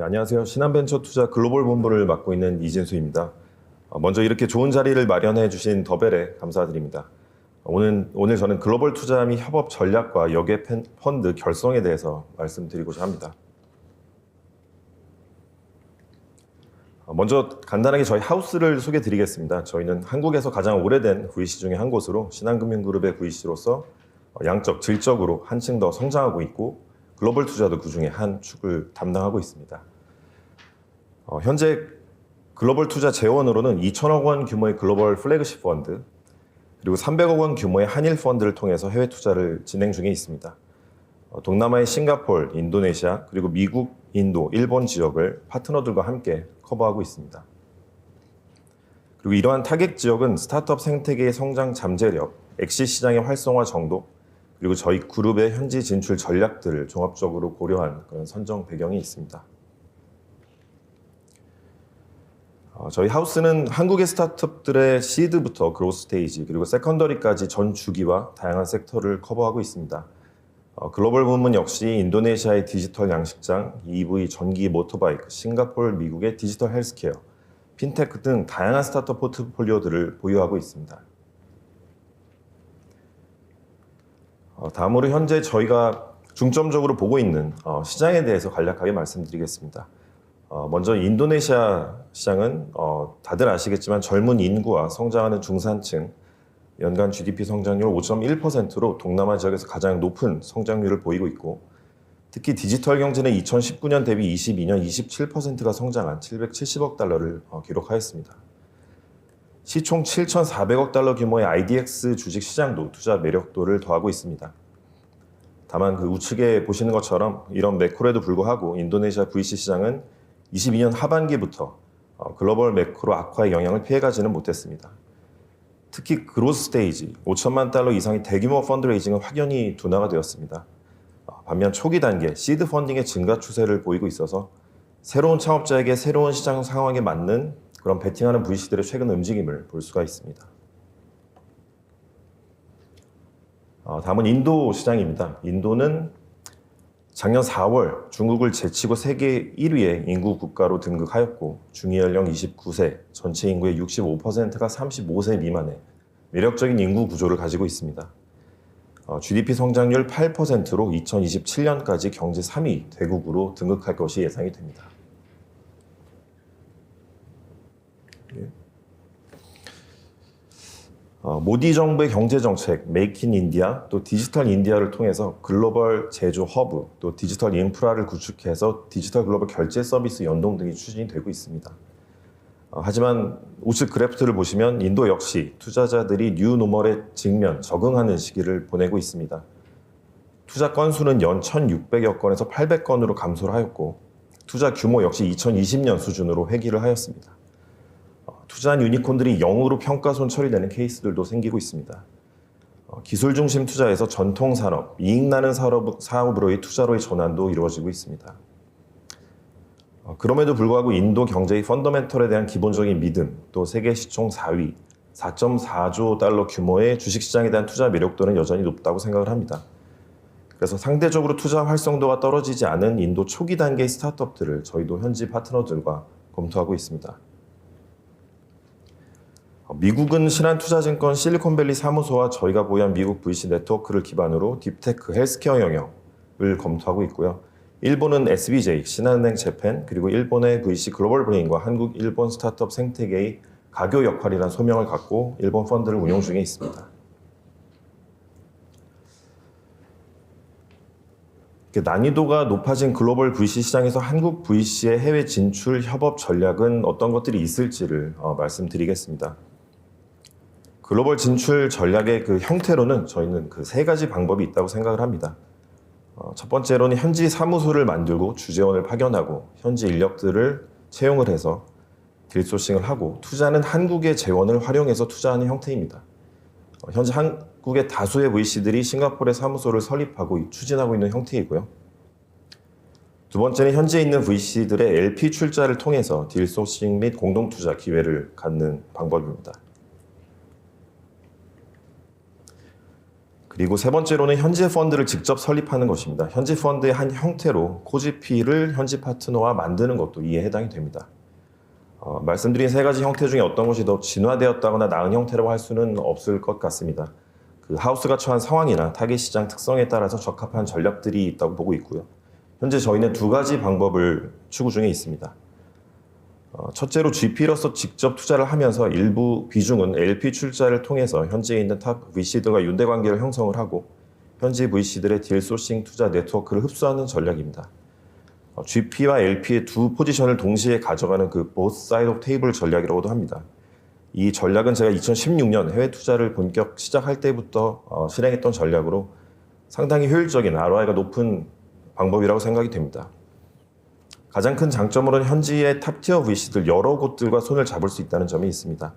네, 안녕하세요. 신한벤처 투자 글로벌 본부를 맡고 있는 이진수입니다. 어, 먼저 이렇게 좋은 자리를 마련해 주신 더벨에 감사드립니다. 어, 오늘, 오늘 저는 글로벌 투자 및 협업 전략과 역외 팬- 펀드 결성에 대해서 말씀드리고자 합니다. 어, 먼저 간단하게 저희 하우스를 소개해 드리겠습니다. 저희는 한국에서 가장 오래된 VC 중에 한 곳으로 신한금융그룹의 VC로서 양적, 질적으로 한층 더 성장하고 있고 글로벌 투자도 그 중에 한 축을 담당하고 있습니다. 어, 현재 글로벌 투자 재원으로는 2천억 원 규모의 글로벌 플래그십 펀드 그리고 300억 원 규모의 한일 펀드를 통해서 해외 투자를 진행 중에 있습니다. 어, 동남아의 싱가폴, 인도네시아 그리고 미국, 인도, 일본 지역을 파트너들과 함께 커버하고 있습니다. 그리고 이러한 타겟 지역은 스타트업 생태계의 성장 잠재력, 엑시 시장의 활성화 정도, 그리고 저희 그룹의 현지 진출 전략들을 종합적으로 고려한 그런 선정 배경이 있습니다. 어, 저희 하우스는 한국의 스타트업들의 시드부터 그로스 스테이지 그리고 세컨더리까지 전 주기와 다양한 섹터를 커버하고 있습니다. 어, 글로벌 부문 역시 인도네시아의 디지털 양식장, EV 전기 모터바이크, 싱가포르, 미국의 디지털 헬스케어, 핀테크 등 다양한 스타트업 포트폴리오들을 보유하고 있습니다. 어, 다음으로 현재 저희가 중점적으로 보고 있는 어, 시장에 대해서 간략하게 말씀드리겠습니다. 어, 먼저 인도네시아 시장은 어, 다들 아시겠지만 젊은 인구와 성장하는 중산층, 연간 GDP 성장률 5.1%로 동남아 지역에서 가장 높은 성장률을 보이고 있고 특히 디지털 경제는 2019년 대비 22년 27%가 성장한 770억 달러를 어, 기록하였습니다. 시총 7,400억 달러 규모의 IDX 주식 시장도 투자 매력도를 더하고 있습니다. 다만 그 우측에 보시는 것처럼 이런 매크로에도 불구하고 인도네시아 VC 시장은 22년 하반기부터 어, 글로벌 매크로 악화의 영향을 피해가지는 못했습니다. 특히 그로스 스테이지 5천만 달러 이상의 대규모 펀드레이징은 확연히 둔화가 되었습니다. 어, 반면 초기 단계 시드 펀딩의 증가 추세를 보이고 있어서 새로운 창업자에게 새로운 시장 상황에 맞는 그런 베팅하는 VC들의 최근 움직임을 볼 수가 있습니다. 어, 다음은 인도 시장입니다. 인도는 작년 4월 중국을 제치고 세계 1위의 인구 국가로 등극하였고 중위 연령 29세, 전체 인구의 65%가 35세 미만의 매력적인 인구 구조를 가지고 있습니다. 어, GDP 성장률 8%로 2027년까지 경제 3위 대국으로 등극할 것이 예상이 됩니다. 어, 모디 정부의 경제 정책, 메이크 인 인디아, 또 디지털 인디아를 통해서 글로벌 제조 허브, 또 디지털 인프라를 구축해서 디지털 글로벌 결제 서비스 연동 등이 추진이 되고 있습니다. 어, 하지만 우측 그래프트를 보시면 인도 역시 투자자들이 뉴 노멀에 직면, 적응하는 시기를 보내고 있습니다. 투자 건수는 연 1,600여 건에서 800건으로 감소를 하였고 투자 규모 역시 2020년 수준으로 회귀를 하였습니다. 어, 투자한 유니콘들이 0으로 평가손 처리되는 케이스들도 생기고 있습니다. 어, 기술 중심 투자에서 전통 산업, 이익 나는 사업, 사업으로의 투자로의 전환도 이루어지고 있습니다. 어, 그럼에도 불구하고 인도 경제의 펀더멘털에 대한 기본적인 믿음, 또 세계 시총 4위, 4.4조 달러 규모의 주식시장에 대한 투자 매력도는 여전히 높다고 생각을 합니다. 그래서 상대적으로 투자 활성도가 떨어지지 않은 인도 초기 단계의 스타트업들을 저희도 현지 파트너들과 검토하고 있습니다. 어, 미국은 신한투자증권 실리콘밸리 사무소와 저희가 보유한 미국 VC 네트워크를 기반으로 딥테크 헬스케어 영역을 검토하고 있고요. 일본은 SBJ, 신한은행 재팬, 그리고 일본의 VC 글로벌 브레인과 한국 일본 스타트업 생태계의 가교 역할이라는 소명을 갖고 일본 펀드를 운용 중에 있습니다. 난이도가 높아진 글로벌 VC 시장에서 한국 VC의 해외 진출 협업 전략은 어떤 것들이 있을지를 어, 말씀드리겠습니다. 글로벌 진출 전략의 그 형태로는 저희는 그 세 가지 방법이 있다고 생각을 합니다. 어, 첫 번째로는 현지 사무소를 만들고 주재원을 파견하고 현지 인력들을 채용을 해서 딜소싱을 하고 투자는 한국의 재원을 활용해서 투자하는 형태입니다. 어, 현재 한국의 다수의 VC들이 싱가포르에 사무소를 설립하고 추진하고 있는 형태이고요. 두 번째는 현지에 있는 VC들의 LP 출자를 통해서 딜소싱 및 공동투자 기회를 갖는 방법입니다. 그리고 세 번째로는 현지 펀드를 직접 설립하는 것입니다. 현지 펀드의 한 형태로 코지피를 현지 파트너와 만드는 것도 이에 해당이 됩니다. 어, 말씀드린 세 가지 형태 중에 어떤 것이 더 진화되었다거나 나은 형태라고 할 수는 없을 것 같습니다. 그 하우스가 처한 상황이나 타겟 시장 특성에 따라서 적합한 전략들이 있다고 보고 있고요. 현재 저희는 두 가지 방법을 추구 중에 있습니다. 어, 첫째로 GP로서 직접 투자를 하면서 일부 비중은 LP 출자를 통해서 현지에 있는 탑 VC들과 윤대 관계를 형성을 하고 현지 VC들의 딜 소싱 투자 네트워크를 흡수하는 전략입니다. 어, GP와 LP의 두 포지션을 동시에 가져가는 그 both side of 전략이라고도 합니다. 이 전략은 제가 2016년 해외 투자를 본격 시작할 때부터 어, 실행했던 전략으로 상당히 효율적인 ROI가 높은 방법이라고 생각이 됩니다. 가장 큰 장점으로는 현지의 탑티어 VC들 여러 곳들과 손을 잡을 수 있다는 점이 있습니다.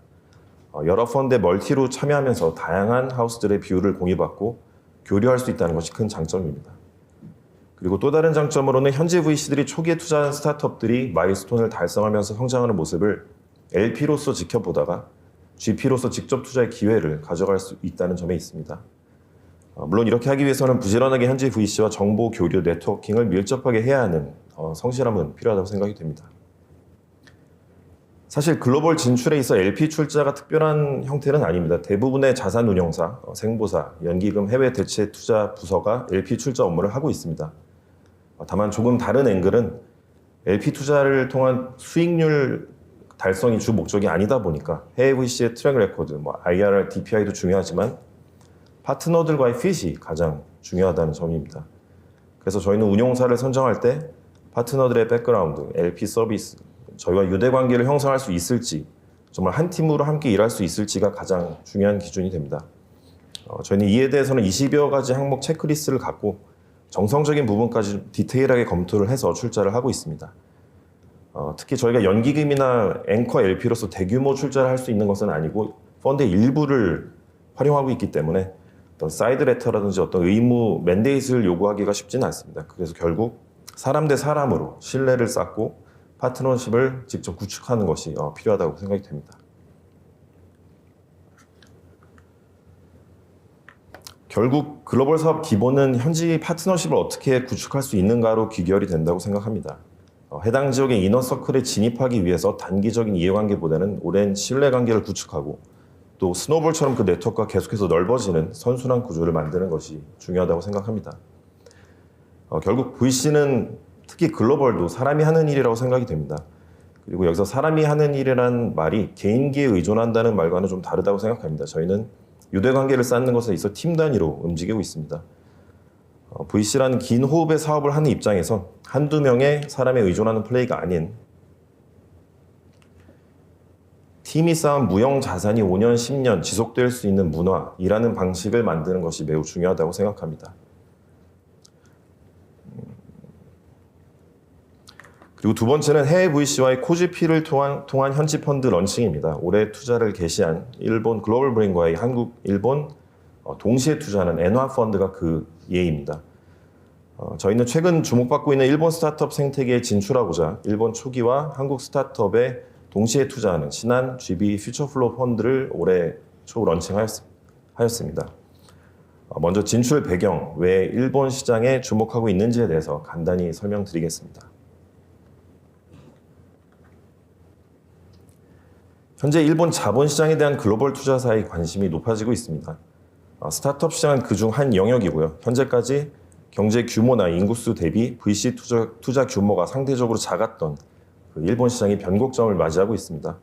어, 여러 펀드에 멀티로 참여하면서 다양한 하우스들의 비율을 공유받고 교류할 수 있다는 것이 큰 장점입니다. 그리고 또 다른 장점으로는 현지 VC들이 초기에 투자한 스타트업들이 마일스톤을 달성하면서 성장하는 모습을 LP로서 지켜보다가 GP로서 직접 투자의 기회를 가져갈 수 있다는 점에 있습니다. 어, 물론 이렇게 하기 위해서는 부지런하게 현지 VC와 정보 교류 네트워킹을 밀접하게 해야 하는 어, 성실함은 필요하다고 생각이 됩니다. 사실 글로벌 진출에 있어 LP 출자가 특별한 형태는 아닙니다. 대부분의 자산 운용사, 어, 생보사, 연기금 해외 대체 투자 부서가 LP 출자 업무를 하고 있습니다. 어, 다만 조금 다른 앵글은 LP 투자를 통한 수익률 달성이 주 목적이 아니다 보니까 해외 VC의 트랙 레코드, 뭐 IRR, DPI도 중요하지만 파트너들과의 핏이 가장 중요하다는 점입니다. 그래서 저희는 운용사를 선정할 때 파트너들의 백그라운드, LP 서비스, 저희와 유대 관계를 형성할 수 있을지, 정말 한 팀으로 함께 일할 수 있을지가 가장 중요한 기준이 됩니다. 어, 저희는 이에 대해서는 20여 가지 항목 체크리스트를 갖고 정성적인 부분까지 디테일하게 검토를 해서 출자를 하고 있습니다. 어, 특히 저희가 연기금이나 앵커 LP로서 대규모 출자를 할 수 있는 것은 아니고 펀드의 일부를 활용하고 있기 때문에 어떤 사이드 레터라든지 어떤 의무 맨데이트를 요구하기가 쉽지는 않습니다. 그래서 결국 사람 대 사람으로 신뢰를 쌓고 파트너십을 직접 구축하는 것이 어, 필요하다고 생각이 됩니다. 결국 글로벌 사업 기본은 현지 파트너십을 어떻게 구축할 수 있는가로 귀결이 된다고 생각합니다. 어, 해당 지역의 이너서클에 진입하기 위해서 단기적인 이해관계보다는 오랜 신뢰관계를 구축하고 또 스노볼처럼 그 네트워크가 계속해서 넓어지는 선순환 구조를 만드는 것이 중요하다고 생각합니다. 어, 결국 VC는 특히 글로벌도 사람이 하는 일이라고 생각이 됩니다. 그리고 여기서 사람이 하는 일이란 말이 개인기에 의존한다는 말과는 좀 다르다고 생각합니다. 저희는 유대관계를 쌓는 것에 있어 팀 단위로 움직이고 있습니다. 어, VC라는 긴 호흡의 사업을 하는 입장에서 한두 명의 사람에 의존하는 플레이가 아닌 팀이 쌓은 무형 자산이 5년, 10년 지속될 수 있는 문화, 일하는 방식을 만드는 것이 매우 중요하다고 생각합니다. 그리고 두 번째는 해외 VC와의 코지피를 통한, 통한 현지 펀드 런칭입니다. 올해 투자를 개시한 일본 글로벌 브레인과의 한국, 일본 어, 동시에 투자하는 엔화 펀드가 그 예입니다. 어, 저희는 최근 주목받고 있는 일본 스타트업 생태계에 진출하고자 일본 초기와 한국 스타트업에 동시에 투자하는 신한 GB 퓨처플로 펀드를 올해 초 런칭하였습니다. 어, 먼저 진출 배경, 왜 일본 시장에 주목하고 있는지에 대해서 간단히 설명드리겠습니다. 현재 일본 자본시장에 대한 글로벌 투자사의 관심이 높아지고 있습니다. 어, 스타트업 시장은 그중 한 영역이고요. 현재까지 경제 규모나 인구수 대비 VC 투자, 투자 규모가 상대적으로 작았던 그 일본 시장이 변곡점을 맞이하고 있습니다.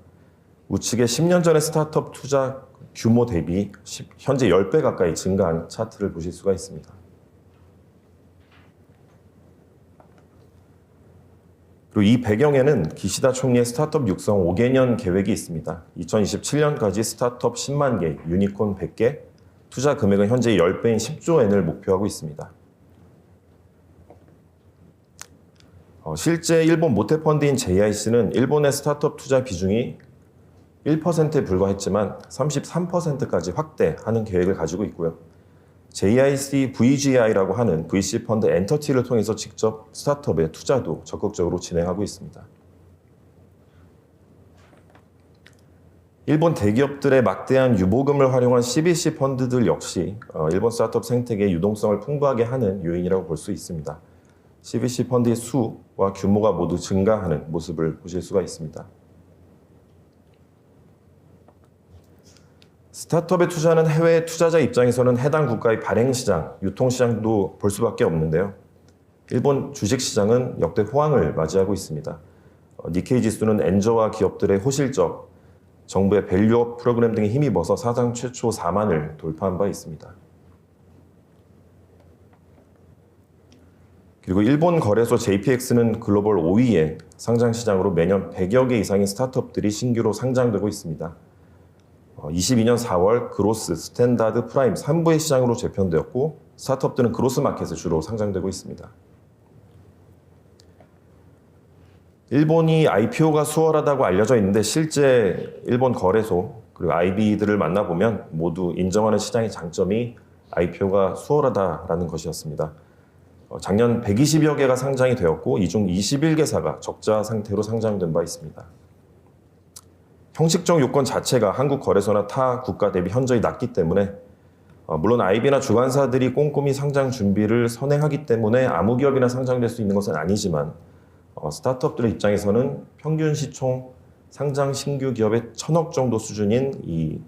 우측에 10년 전의 스타트업 투자 규모 대비 10, 현재 10배 가까이 증가한 차트를 보실 수가 있습니다. 그리고 이 배경에는 기시다 총리의 스타트업 육성 5개년 계획이 있습니다. 2027년까지 스타트업 10만 개, 유니콘 100개, 투자 금액은 현재 10배인 10조 엔을 목표하고 있습니다. 어, 실제 일본 모태펀드인 JIC는 일본의 스타트업 투자 비중이 1%에 불과했지만 33%까지 확대하는 계획을 가지고 있고요. JIC VGI라고 하는 VC 펀드 엔터티를 통해서 직접 스타트업의 투자도 적극적으로 진행하고 있습니다. 일본 대기업들의 막대한 유보금을 활용한 CBC 펀드들 역시 어, 일본 스타트업 생태계의 유동성을 풍부하게 하는 요인이라고 볼 수 있습니다. CBC 펀드의 수와 규모가 모두 증가하는 모습을 보실 수가 있습니다. 스타트업에 투자하는 해외 투자자 입장에서는 해당 국가의 발행 시장, 유통 시장도 볼 수밖에 없는데요. 일본 주식 시장은 역대 호황을 맞이하고 있습니다. 어, 니케이 지수는 엔저와 기업들의 호실적, 정부의 밸류업 프로그램 등에 힘입어서 사상 최초 4만을 돌파한 바 있습니다. 그리고 일본 거래소 JPX는 글로벌 5위의 상장 시장으로 매년 100여 개 이상의 스타트업들이 신규로 상장되고 있습니다. 22년 4월 그로스, 스탠다드, 프라임 3부의 시장으로 재편되었고 스타트업들은 그로스 마켓에 주로 상장되고 있습니다. 일본이 IPO가 수월하다고 알려져 있는데 실제 일본 거래소 그리고 IB들을 만나보면 모두 인정하는 시장의 장점이 IPO가 수월하다라는 것이었습니다. 어, 작년 120여 개가 상장이 되었고 이 중 21개사가 적자 상태로 상장된 바 있습니다. 형식적 요건 자체가 한국 거래소나 타 국가 대비 현저히 낮기 때문에 어, 물론 IB나 주관사들이 꼼꼼히 상장 준비를 선행하기 때문에 아무 기업이나 상장될 수 있는 것은 아니지만 어, 스타트업들의 입장에서는 평균 시총 상장 신규 기업의 천억 정도 수준인 이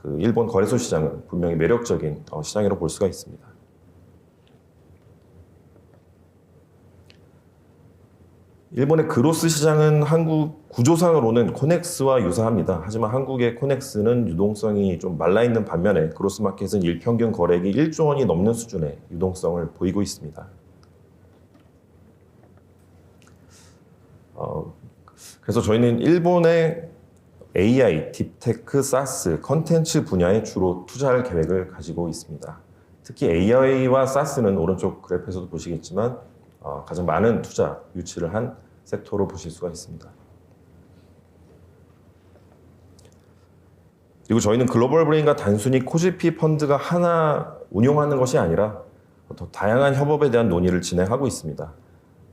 그 일본 거래소 시장은 분명히 매력적인 어, 시장이라고 볼 수가 있습니다. 일본의 그로스 시장은 한국 구조상으로는 코넥스와 유사합니다. 하지만 한국의 코넥스는 유동성이 좀 말라있는 반면에 그로스 마켓은 일평균 거래액이 1조 원이 넘는 수준의 유동성을 보이고 있습니다. 어, 그래서 저희는 일본의 AI, 딥테크, 사스, 컨텐츠 분야에 주로 투자할 계획을 가지고 있습니다. 특히 AI와 사스는 오른쪽 그래프에서도 보시겠지만 어, 가장 많은 투자 유치를 한 섹터로 보실 수가 있습니다. 그리고 저희는 글로벌 브레인과 단순히 코지피 펀드가 하나 운용하는 것이 아니라 더 다양한 협업에 대한 논의를 진행하고 있습니다.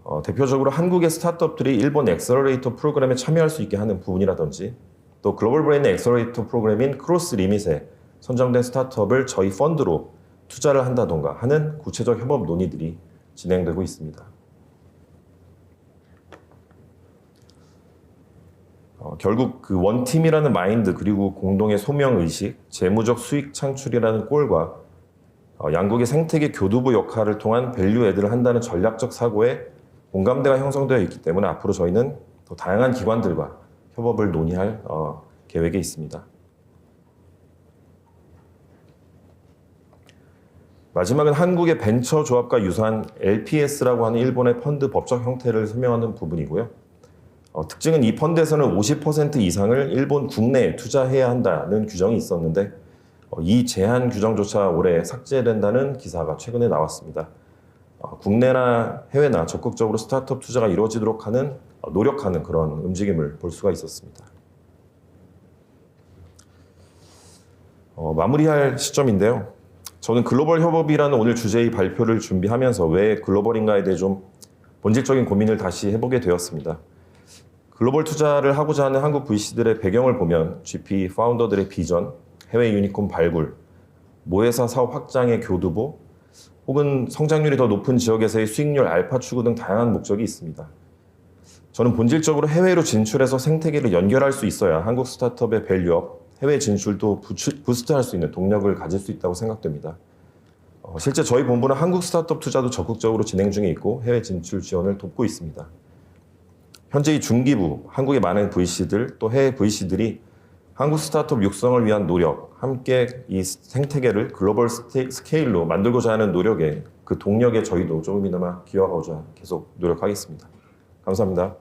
어, 대표적으로 한국의 스타트업들이 일본 엑셀러레이터 프로그램에 참여할 수 있게 하는 부분이라든지 또 글로벌 브레인의 엑셀러레이터 프로그램인 크로스 리밋에 선정된 스타트업을 저희 펀드로 투자를 한다던가 하는 구체적 협업 논의들이 진행되고 있습니다. 어, 결국 그 원팀이라는 마인드 그리고 공동의 소명 의식, 재무적 수익 창출이라는 꼴과 어, 양국의 생태계 교두보 역할을 통한 밸류 애드를 한다는 전략적 사고에 공감대가 형성되어 있기 때문에 앞으로 저희는 더 다양한 기관들과 협업을 논의할 어, 계획에 있습니다. 마지막은 한국의 벤처 조합과 유사한 LPS라고 하는 일본의 펀드 법적 형태를 설명하는 부분이고요. 어, 특징은 이 펀드에서는 50% 이상을 일본 국내에 투자해야 한다는 규정이 있었는데 어, 이 제한 규정조차 올해 삭제된다는 기사가 최근에 나왔습니다. 어, 국내나 해외나 적극적으로 스타트업 투자가 이루어지도록 하는 어, 노력하는 그런 움직임을 볼 수가 있었습니다. 어, 마무리할 시점인데요. 저는 글로벌 협업이라는 오늘 주제의 발표를 준비하면서 왜 글로벌인가에 대해 좀 본질적인 고민을 다시 해보게 되었습니다. 글로벌 투자를 하고자 하는 한국 VC들의 배경을 보면 GP 파운더들의 비전, 해외 유니콘 발굴, 모회사 사업 확장의 교두보, 혹은 성장률이 더 높은 지역에서의 수익률 알파 추구 등 다양한 목적이 있습니다. 저는 본질적으로 해외로 진출해서 생태계를 연결할 수 있어야 한국 스타트업의 밸류업, 해외 진출도 부스트할 수 있는 동력을 가질 수 있다고 생각됩니다. 어, 실제 저희 본부는 한국 스타트업 투자도 적극적으로 진행 중에 있고 해외 진출 지원을 돕고 있습니다. 현재 이 중기부, 한국의 많은 VC들 또 해외 VC들이 한국 스타트업 육성을 위한 노력, 함께 이 생태계를 글로벌 스케일로 만들고자 하는 노력에 그 동력에 저희도 조금이나마 기여하고자 계속 노력하겠습니다. 감사합니다.